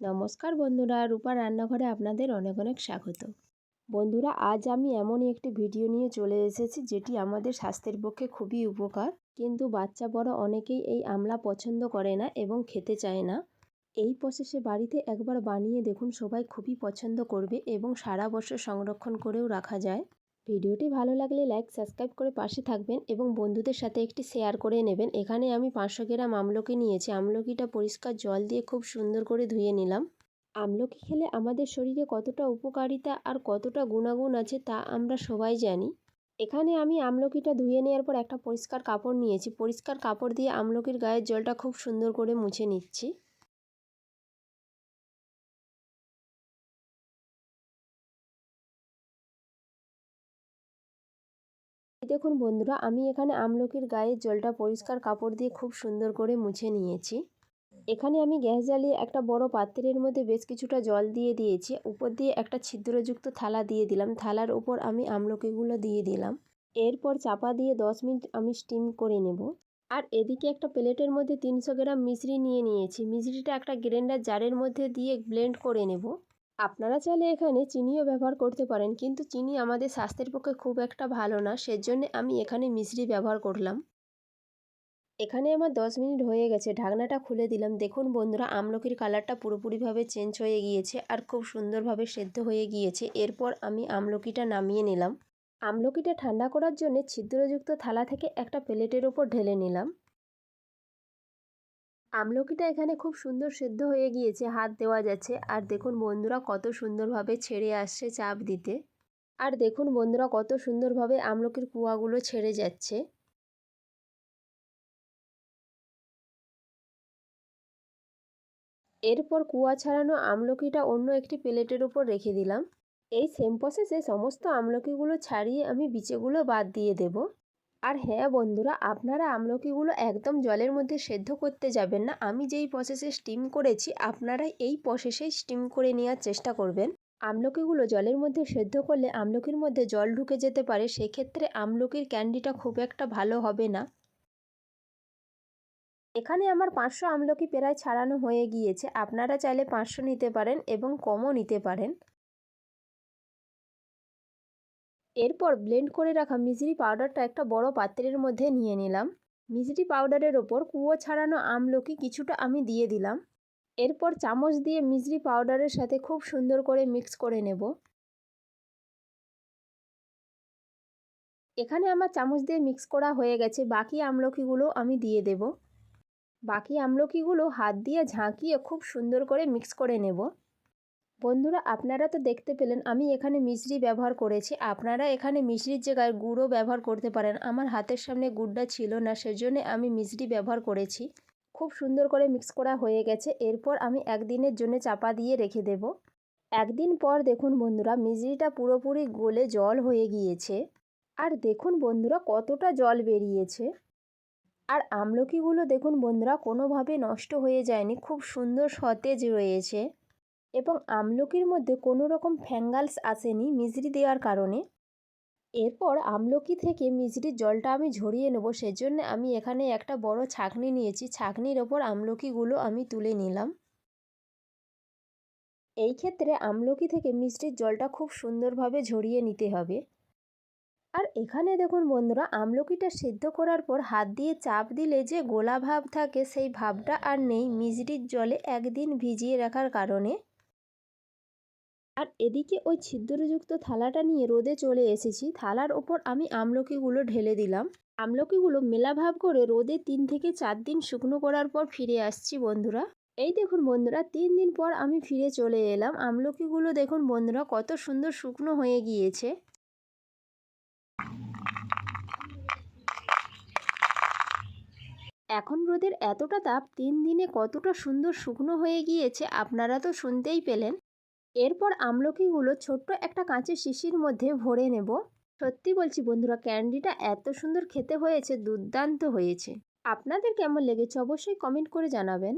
নমস্কার বন্ধুরা, রূপা রান্নাঘরে আপনাদের অনেক অনেক স্বাগত। বন্ধুরা, আজ আমি এমনই একটি ভিডিও নিয়ে চলে এসেছি যেটি আমাদের স্বাস্থ্যের পক্ষে খুবই উপকার। কিন্তু বাচ্চা বড় অনেকেই এই আমলা পছন্দ করে না এবং খেতে চায় না। এই প্রসেসে বাড়িতে একবার বানিয়ে দেখুন সবাই খুবই পছন্দ করবে এবং সারা বছর সংরক্ষণ করেও রাখা যায়। ভিডিওটি ভালো লাগলে লাইক সাবস্ক্রাইব করে পাশে থাকবেন এবং বন্ধুদের সাথে একটি শেয়ার করে নেবেন। এখানে আমি পাঁচশো গ্রাম আমলকি নিয়েছি। আমলকিটা পরিষ্কার জল দিয়ে খুব সুন্দর করে ধুয়ে নিলাম। আমলকি খেলে আমাদের শরীরে কতটা উপকারিতা আর কতটা গুণাগুণ আছে তা আমরা সবাই জানি। এখানে আমি আমলকিটা ধুয়ে নেওয়ার পর একটা পরিষ্কার কাপড় নিয়েছি। পরিষ্কার কাপড় দিয়ে আমলকির গায়ের জলটা খুব সুন্দর করে মুছে নিচ্ছি। দেখুন বন্ধুরা, আমি এখানে আমলকির গায়ের জলটা পরিষ্কার কাপড় দিয়ে খুব সুন্দর করে মুছে নিয়েছি। এখানে আমি গ্যাস জ্বালিয়ে একটা বড় পাত্রের মধ্যে বেশ কিছুটা জল দিয়ে দিয়েছি। উপর দিয়ে একটা ছিদ্রযুক্ত থালা দিয়ে দিলাম। থালার উপর আমি আমলকিগুলো দিয়ে দিলাম। এরপর চাপা দিয়ে দশ মিনিট আমি স্টিম করে নেব। আর এদিকে একটা প্লেটের মধ্যে তিনশো গ্রাম মিশ্রি নিয়ে নিয়েছি। মিশ্রিটা একটা গ্রাইন্ডার জারের মধ্যে দিয়ে ব্লেন্ড করে নেব। আপনারা চাইলে এখানে চিনিও ব্যবহার করতে পারেন, কিন্তু চিনি আমাদের স্বাস্থ্যের পক্ষে খুব একটা ভালো না, সেজন্য আমি এখানে মিশ্রি ব্যবহার করলাম। এখানে আমার দশ মিনিট হয়ে গেছে, ঢাকনাটা খুলে দিলাম। দেখুন বন্ধুরা, আমলকির কালারটা পুরোপুরিভাবে চেঞ্জ হয়ে গিয়েছে আর খুব সুন্দরভাবে সেদ্ধ হয়ে গিয়েছে। এরপর আমি আমলকিটা নামিয়ে নিলাম। আমলকিটা ঠান্ডা করার জন্য ছিদ্রযুক্ত থালা থেকে একটা প্লেটের ওপর ঢেলে নিলাম। আমলকিটা এখানে খুব সুন্দর সেদ্ধ হয়ে গিয়েছে, হাত দেওয়া যাচ্ছে। আর দেখুন বন্ধুরা, কত সুন্দরভাবে ছেড়ে আসছে চাপ দিতে। আর দেখুন বন্ধুরা, কত সুন্দরভাবে আমলকির কুয়াগুলো ছেড়ে যাচ্ছে। এরপর কুয়া ছাড়ানো আমলকিটা অন্য একটি প্লেটের উপর রেখে দিলাম। এই সেম প্রসেসে সমস্ত আমলকিগুলো ছাড়িয়ে আমি বিচেগুলো বাদ দিয়ে দেবো। আর হ্যাঁ বন্ধুরা, আপনারা আমলকিগুলো একদম জলের মধ্যে সেদ্ধ করতে যাবেন না। আমি যেই প্রসেসে স্টিম করেছি, আপনারা এই প্রসেসেই স্টিম করে নেওয়ার চেষ্টা করবেন। আমলকিগুলো জলের মধ্যে সেদ্ধ করলে আমলকির মধ্যে জল ঢুকে যেতে পারে, সেক্ষেত্রে আমলকির ক্যান্ডিটা খুব একটা ভালো হবে না। এখানে আমার পাঁচশো আমলকি প্রায় ছাড়ানো হয়ে গিয়েছে। আপনারা চাইলে পাঁচশো নিতে পারেন এবং কমও নিতে পারেন। এরপর ব্লেন্ড করে রাখা মিজরি পাউডারটা একটা বড় পাত্রের মধ্যে নিয়ে নিলাম। মিজরি পাউডারের ওপর কুয়ো ছাড়ানো আমলকি কিছুটা আমি দিয়ে দিলাম। এরপর চামচ দিয়ে মিজরি পাউডারের সাথে খুব সুন্দর করে মিক্স করে নেব। এখানে আমার চামচ দিয়ে মিক্স করা হয়ে গেছে, বাকি আমলকিগুলো আমি দিয়ে দেব। বাকি আমলকিগুলো হাত দিয়ে ঝাঁকিয়ে খুব সুন্দর করে মিক্স করে নেব। বন্ধুরা, আপনারা তো দেখতে পেলেন, আমি এখানে মিশ্রি ব্যবহার করেছি। আপনারা এখানে মিশ্রির জায়গায় গুঁড়ো ব্যবহার করতে পারেন। আমার হাতের সামনে গুড়টা ছিল না, সেজন্য আমি মিশ্রি ব্যবহার করেছি। খুব সুন্দর করে মিক্স করা হয়ে গেছে। এরপর আমি একদিনের জন্য চাপা দিয়ে রেখে দেব। একদিন পর দেখুন বন্ধুরা মিশ্রিটা পুরোপুরি গলে জল হয়ে গিয়েছে। আর দেখুন বন্ধুরা, কতটা জল বেরিয়েছে। আর আমলকিগুলো দেখুন বন্ধুরা, কোনোভাবে নষ্ট হয়ে যায়নি। খুব সুন্দর সতেজ রয়েছে। এবং আমলকির মধ্যে কোনো রকম ফ্যাঙ্গালস আসেনি মিজরি দেওয়ার কারণে। এরপর আমলকি থেকে মিজরির জলটা আমি ঝরিয়ে নেব, সেজন্য আমি এখানে একটা বড় ছাঁকনি নিয়েছি। ছাঁকনির ওপর আমলকিগুলো আমি তুলে নিলাম। এই ক্ষেত্রে আমলকি থেকে মিষ্টির জলটা খুব সুন্দরভাবে ঝরিয়ে নিতে হবে। আর এখানে দেখুন বন্ধুরা, আমলকিটা সেদ্ধ করার পর হাত দিয়ে চাপ দিলে যে গোলা ভাব থাকে, সেই ভাবটা আর নেই মিজরির জলে একদিন ভিজিয়ে রাখার কারণে। আর এদিকে ওই ছিদ্রযুক্ত থালাটা নিয়ে রোদে চলে এসেছি। থালার ওপর আমি আমলকিগুলো ঢেলে দিলাম। আমলকিগুলো মেলাভাব করে রোদে তিন থেকে চার দিন শুকনো করার পর ফিরে আসছি বন্ধুরা। এই দেখুন বন্ধুরা, তিন দিন পর আমি ফিরে চলে এলাম। আমলকিগুলো দেখুন বন্ধুরা, কত সুন্দর শুকনো হয়ে গিয়েছে। এখন রোদের এতটা তাপ, তিন দিনে কতটা সুন্দর শুকনো হয়ে গিয়েছে, আপনারা তো শুনতেই পেলেন। এরপর আমলকিগুলো ছোট্ট একটা কাঁচের শিশির মধ্যে ভরে নেব। সত্যি বলছি বন্ধুরা, ক্যান্ডিটা এত সুন্দর খেতে হয়েছে, দুর্দান্ত হয়েছে। আপনাদের কেমন লেগেছে অবশ্যই কমেন্ট করে জানাবেন।